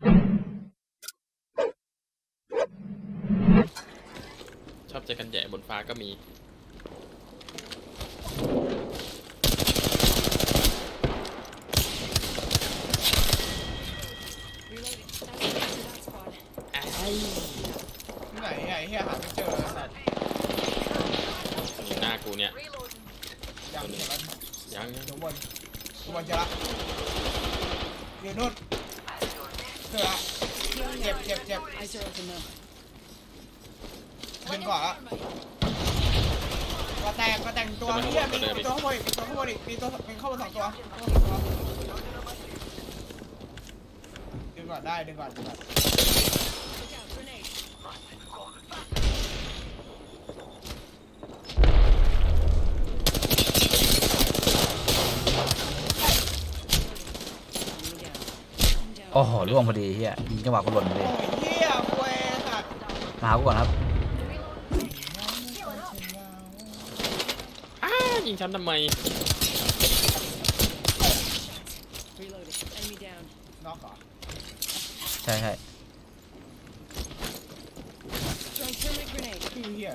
ชอบใจกันแย่บนฟ้าก็มีที่ไหนไอ้เหี้ยหาไม่เจอสัตว์อยู่หน้ากูเนี่ยยังเห็นแล้วยังยังเดี๋ยวบนกูบนเจอละอยู่นู่น เจอละเจ็บเจ็บเจ็บ Eyes are open though. ดึงก่อนละก็แตกก็แต่งตัวเหี้ยมีมีตัวข้างบนอีกมีตัวข้างบนอีกมีตัวมีเข้ามาสองตัวดึงก่อนได้ดึงก่อนดึงก่อน อ้โหล่วงพอดีเฮียยิงจังหวะกูหล่นพอดีโอ้ยเหี้ยคุยสัตว์มาหากูก่อนครับอ้ายิงฉันทำไม Reloading. Enemy down. น็อกเหรอใช่ใช่ Throwing thermite grenade. ชื่อเหี้ย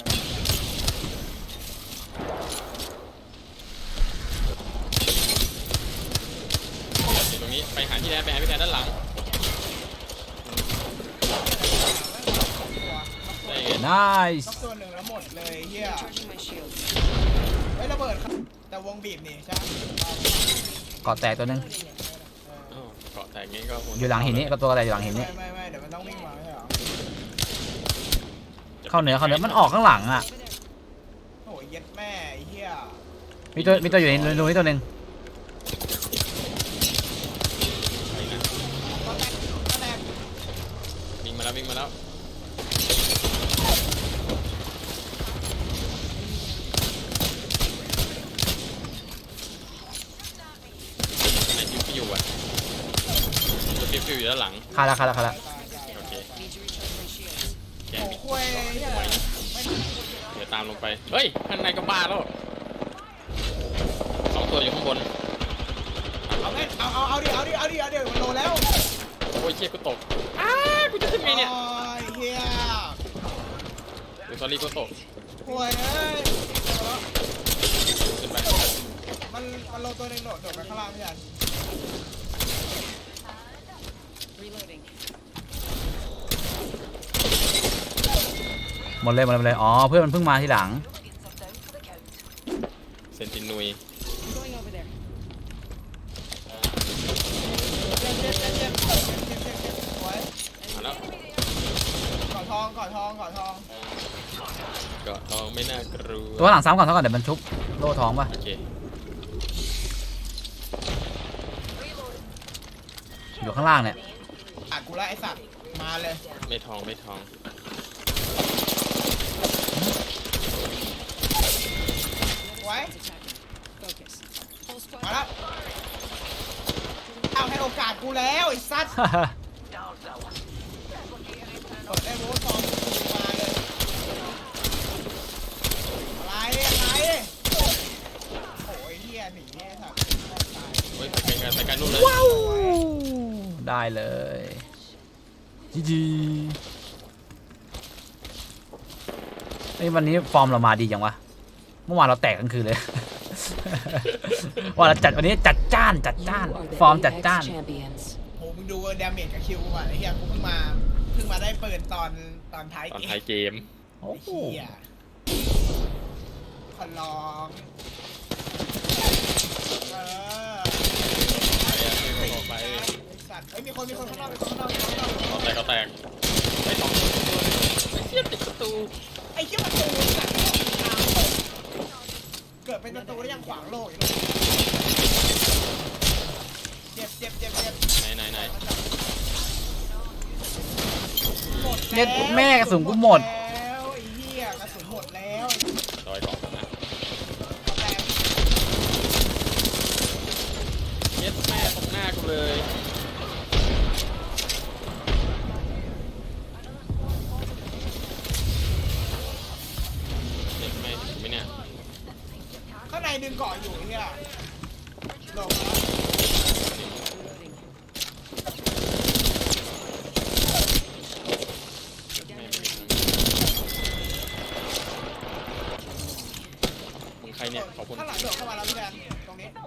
อยู่ตรงนี้ ไปหาที่แทนไปหาพี่แทนด้านหลัง ได้ไงนายน็อกตัวหนึ่งแล้วหมดเลยเหี้ย Charging my shield. เฮ้ยระเบิดครับแต่วงบีบนี่ใช่ไหมเกาะแตกตัวหนึง Loading it. อ้าวเกาะแตกงี้ก็คงอยู่หลังหินนี้ก็ตัวอะไรอยู่หลังหินนี้ไม่ไม่ไม่เดี๋ยวมันต้องวิ่งมาไม่ใช่เหรอเข้าเหนือเข้าเหนือมันออกข้างหลังอะ Over there. โอ้ยเย็ดแม่ไอ้เหี้ยมีตัวมีตัวอยู่ในรูนี้ตัวหนึ่งไปนะก็แตกก็แตกวิ่งมาแล้ววิ่งมาแล้วไหนฟิวฟิวอะตัวฟิวฟิว อยู่ด้านหลังคาละคาละคาละโอเค Need to recharge my shields. แกโอ้มีคุยเหี้ยไม่เดี๋ยวตามลงไป เฮ้ยข้างในก็บ้าแล้วสองตัวอยู่ข้างบนเอาไงเอาเอาเอาดิเอาดิเอาดิเอาดิมันโลแล้วโอ้ยเชี่ยกูตกอ้ากูจะขึ้นไงเนี่ยโอ้ยเหี้ยดูสอรี่กูตกคุยเอ้ยขึ้นไปมันมันโลตัวหนึงโดดโดดไปข้างล่างไม่ทัน หมดเลยหมดเลยอ๋อเพื่อนมันเพิ่งมาทีหลัง เซนตินุยหัวกอดทองกอดทองกอดทองเกาทองไม่น่ากลัวตัวหลังซ้ำก่อนซ้ำก่อนเดี๋ยวมันชุบโล่ทองป่ะอยู่ข้างล่างเนี่ยอากูละไอสัตว์มาเลย ไม่ทองไม่ทอง ว้ Attacking. Focus. Whole squad. มาแล้วเอาให้โอกาสกูแล้วไอ้สัตว์เปิดได้โว้ทองมาเลยอะไรอะไรโอ้ยเฮียหนีไอ้สัตว์ตายเฮ้ยไปไกลกันไปไกลนู่นเลยได้เลยจีจีไอ้ยวันนี้ฟอร์มเรามาดีจังวะ เมื่อวานเราแตกกลางคืนเลยว่าเราจัดวันนี้จัดจ้านจัดจ้าน You are the ฟอร์มจัด Apex จ้าน champions. โหมึงดูดาเมจกับคิวกูก่อนไอ้เฮียกูเพิ่งมาเพิ่งมาได้ปืนตอนตอนท้ายตอนเกท้ายมเกม โอ้ไอ้โหเฮียขอร้องเออ ไปอะไป ไอ้สัตว์เฮ้ยมีคนมีคนข้างนอกมีคนข้างนอกมีคนข้างนอก เกาะแตกเกาะแตกไปสองตัวไอ้เชี่ยติดประตู ไอ้เหี้ยประตูสัตว์ทางตกเกิดเป็นประตูแล้วยังขวางโลกอยู่เลยเจ็บเจ็บเจ็บเจ็บ ไหนไหนไหน เน็แล้ตวแม่กระสุนกูหมด ขอบคุณ ข้างหลังเดิเข้ามาแล้วพี่แดนตรงนี้เดี๋ยว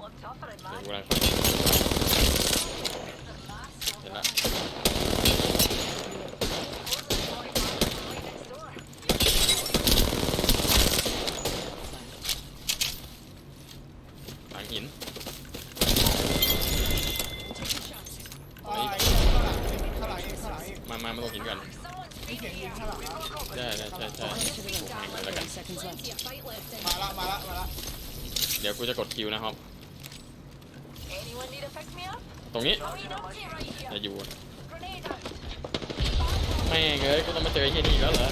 กูรังเห็นละ มาละมาละมาละเดี๋ยวกูจะกดคิวนะครับ Anyone need to pick me up? ตรงนี้ We don't see right อ here. ย่าอยู่ Grenade out. แม่งเอ้ยก็ต้องมาเจอไอ้เฮียนี่อีกแล้วเหรอ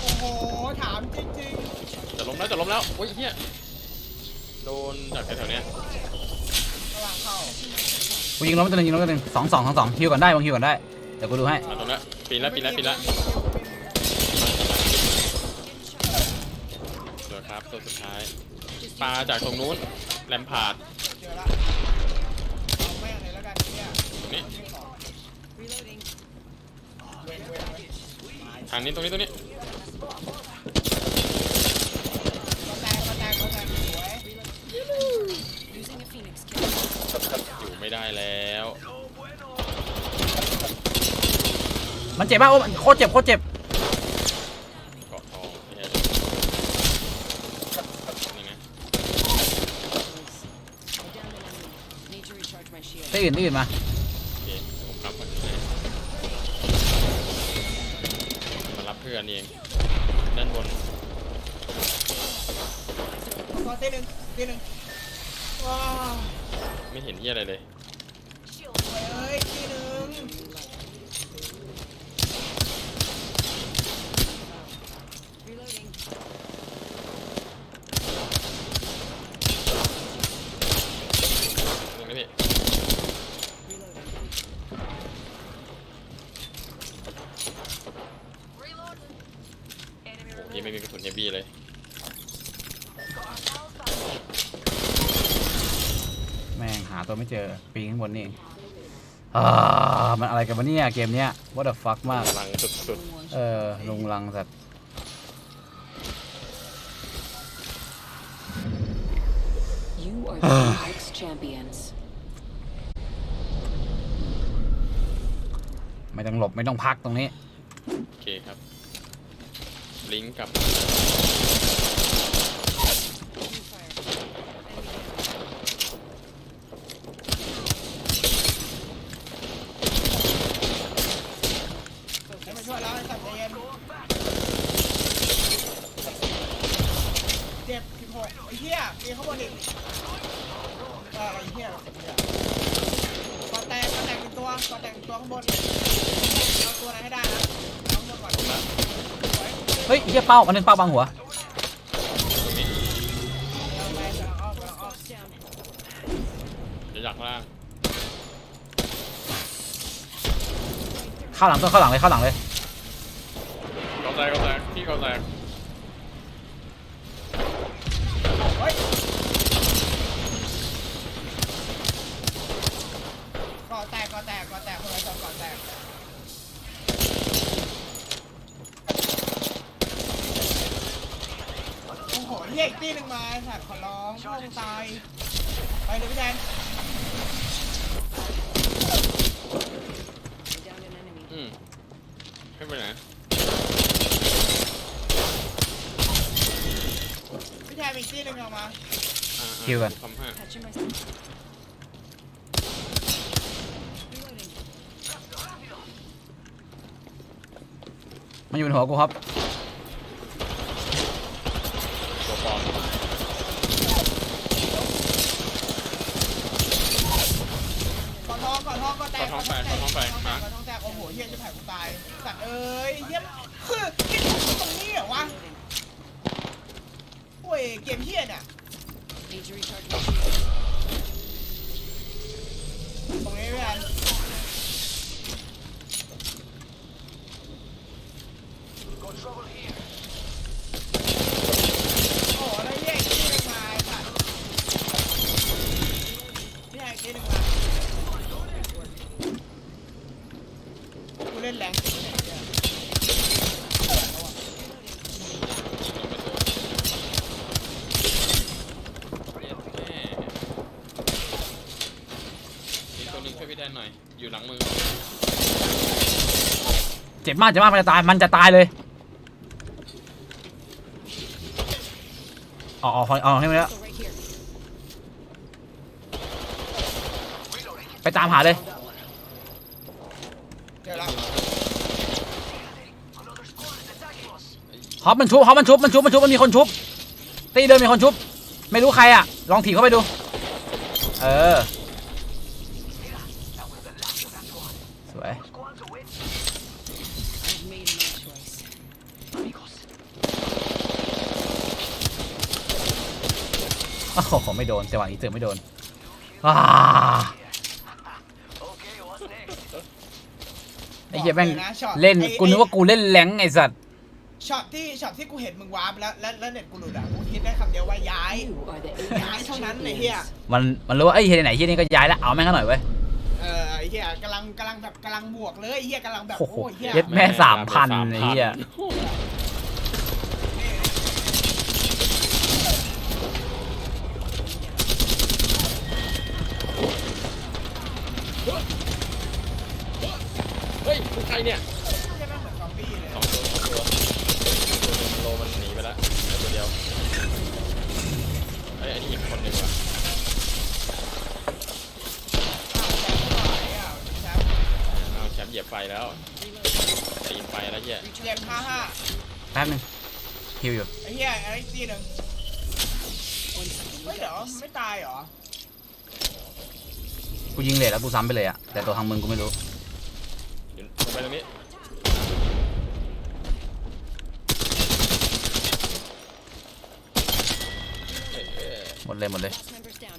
โอ้โห ถามจริงจะล้มแล้วจะล้มแล้วโอ้ยเฮียโดนจากแถวๆเนี้ยๆกำลังเข้า กูยิงล้มตัวหนึงยิงล้มตัวหนึงสองสองสองสองฮิวก่อนได้บางฮิวก่อนได้เดี๋ยวกูดูให้มาตรงนั้นปีนแล้วปีนแล้วปีนแล้วเดี๋ยวครับตัวสุดท้ายปลาจากตรงนู้นแลมพาร์ดเจอละเอาแม่งเลยแล้วกันเนี่ยตรงนี้ Reloading. เว้นเว้นเว้นทางนี้ตรงนี้ตรงนี้ ก็แตกก็แตกก็แตกสวย Using a phoenix kit. อยู่ ไม่ได้แล้วมันเจ็บป่ะโอ้มันโคตรเจ็บโคตรเจ็บเกาะทองเฮียนี่ไง I downed an enemy. Need to recharge my shield. ที่อื่นที่อื่นมาโอเคผมรับก่อนเลยมารับเพื่อนเองด้านบนก็ตีหนึ่งตีหนึ่งว้าว ไม่เห็นที่อะไรเลย เฮ้ยตีหนึ่ง Reloading. ตรงนี้พี่ Reloading. Reloading. Enemy โอ้ยไม่มีกระสุนเฮฟวี่เลย แม่งหาตัวไม่เจอปีนข้างบนนี่เองอ่ามันอะไรกันวะเนี่ยเกมเนี้ย what the fuck มากพลังสุดเออลงลังสัตว์ You are the Apex champions. ไม่ต้องหลบไม่ต้องพักตรงนี้ ๆ โอเคครับ ลิงก์กับ Opening fire. Enemy down. ให้มาช่วยแล้วไอ้สัตว์ใจเย็นเจ็บสิบหกไอ้เหี้ยมีข้างบนอีกเออไอ้เหี้ยเราเจ็บเนี่ยก็แตกก็แตกอีกตัวก็แตกอีกตัวข้างบนเอาตัวไหนให้ได้นะเอาข้างบนก่อนสวย เฮ้ยเฮียเป้ามันนึงเป้าบังหัวเอาไปเอาเอาเอา Box down. จะอยากล่างเข้าหลังตัวเข้าหลังเลยเข้าหลังเลยเกาแตกเกาแตกพี่เกาแตก เฮ้ยก่อแตกก่อแตกก่อแตกคนละสองก่อแตกโอ้โหเหี้ยอีกตีหนึ่งมาไอ้สัตว์ขอร้องพ่อมึงตายไปเลยพี่แดน I downed an enemy. อืมไม่เป็นไรพี่แทนอีกตีหนึ่งออกมาอ่าคิวก่อน ทำห้า Patching myself. Reloading. มันอยู่บนหัวกูครับ ตัวปลอม ก่อนท้องก่อน ท้องก่อนแตกก่อนท้องแตกก่อนท้องแตกก่อนฮะท้องแตกโอ้โหเฮียจะแผ่กูตายสัตว์เอ้ยเฮียคือคิดถึงตรงนี้เหรอวะโอ้ยเกมเฮียเนี่ย Need to recharge my shield. ตรงนี้พี่แดนโอ้โหแล้วเฮียอีกตีหนึ่งมาไอ้สัตว์พี่แดนอีกตีหนึ่งมากูเล่นแรงจริงเนี่ยเหี้ย ล หน่อย อยู่หลังมือเจ็บมากเจ็บมากมันจะตายมันจะตายเลยเอ๋ออ๋ออ๋อให้มาแล้ว So right here. ไปตามหาเลย เจอแล้วฮอปมันชุบฮอปมันชุบมันชุบมันชุบมันมีคนชุบตีเดินมีคนชุบ ไม่รู้ใครอะ ลองถีบเข้าไปดู เออ สวย I've made my choice. โอ้โหไม่โดนจังหวะนี้เจอไม่โดนอ่าไอ้เหี้ยแม่งนะช็อตเล่นไอ้กูนึกว่ากูเล่นแรงค์ไอ้สัตว์ช็อตที่ช็อตที่กูเห็นมึงวาร์ปแล้วแล้วแล้วเน็ตกูหลุดอะกูคิดได้คำเดียวว่าย้าย You are the ย้าย Apex เท่านั้นไอ้เหี้ย champions. มันมันรู้ว่าไอ้ยเฮียไหนเฮียนี่ก็ย้ายแล้วเอาแม่งกันหน่อยเว้ยเออไอ้เหี้ยกำลังกำลังแบบกำลังบวกเลยไอ้เหี้ยกำลังแบบโอ้โหโอ้ยเหี้ยเย็ดแม่3,000ไอ้เหี้ยเรเนี่ยใช่ไหมเนซอมบี้เลยสองตัวสองตัวตัวโลมันหนีไปแล้วเหลือตัวเดียวเฮ้ยอันนี้อีกคนหนึ่งว่ะเอาแชมป์เหยียบไฟแล้วตีนไฟแล้วเหี้ยเจ็บห้าห้าแป๊บนึงฮิวอยู่ไอ้เหี้ยไอ้ตีหนึ่ง One second. เฮ้ยเดี๋ยวไม่ตายเหรอ กูยิงเลยแล้วกูซ้ำไปเลยอะแต่ตัวทางมึงกูไม่รู้ ตรงนี้เอ้ยเอ้ยหมดเลยหมดเลย Last member's down.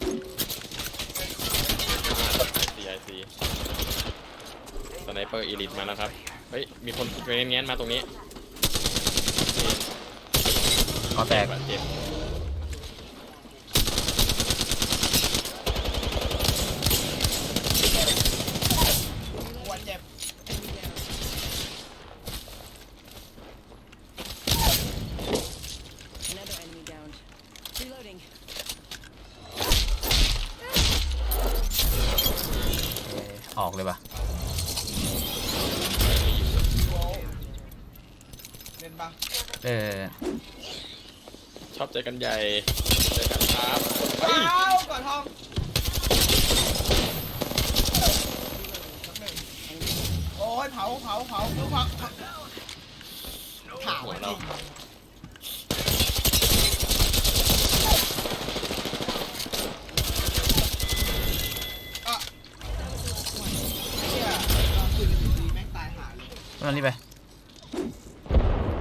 CIC สไนเปอร์อีลิทมาแล้วครับ เฮ้ย มีคนเงี้ยนๆมาตรงนี้ก็แตกบาดเจ็บ ปวดเจ็บ Another enemy downed. Reloading. ออกเลยปะโว้เล่นปะเออชอบใจกันใหญ่เจอกันครับว้าวก่อนทองโอ้ยเผาเผาเผาเผาเผาเผาถามหัวจเราริง อนนี้ไป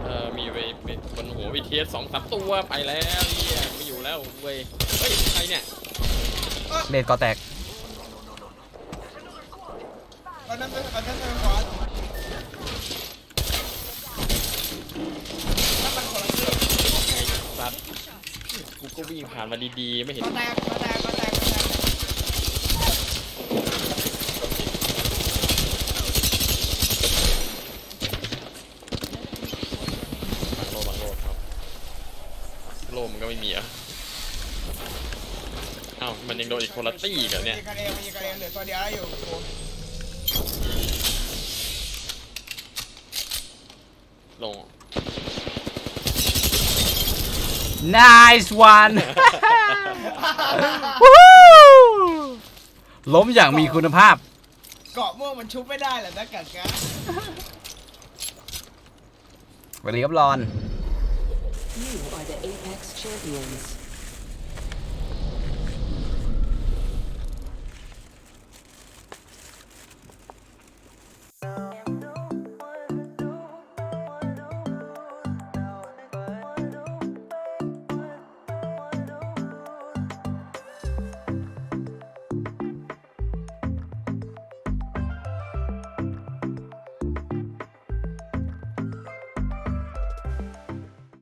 เออมีไปไปบนหัววีทีเอสสองสามตัวไปแล้วเฮียไม่อยู่แล้วเว้ยเฮ้ยใครเนี่ยเลดก็แตกตอนนั้นเป็นตอนนั้นเป็นคอร์สถ้ามันคนละเรื่องไอ้สัตว์กูก็วิ่งผ่านมาดีๆไม่เห็น ก็แตกก็แตกก็แตกก็แตก บางโลบางโลครับ โลมันก็ไม่มีอะอ้าวมันยังโดนอีกคนละตี้กับเนี่ยยิงกันเองมันยิงกันเองเหลือตัวเดียวแล้วอยู่กูลง nice one วู้ล้มอย่างมีคุณภาพ เกาะม่วงมันชุบไม่ได้เหรอนะกัดกะสวัสดีครับรอน You are the Apex champions.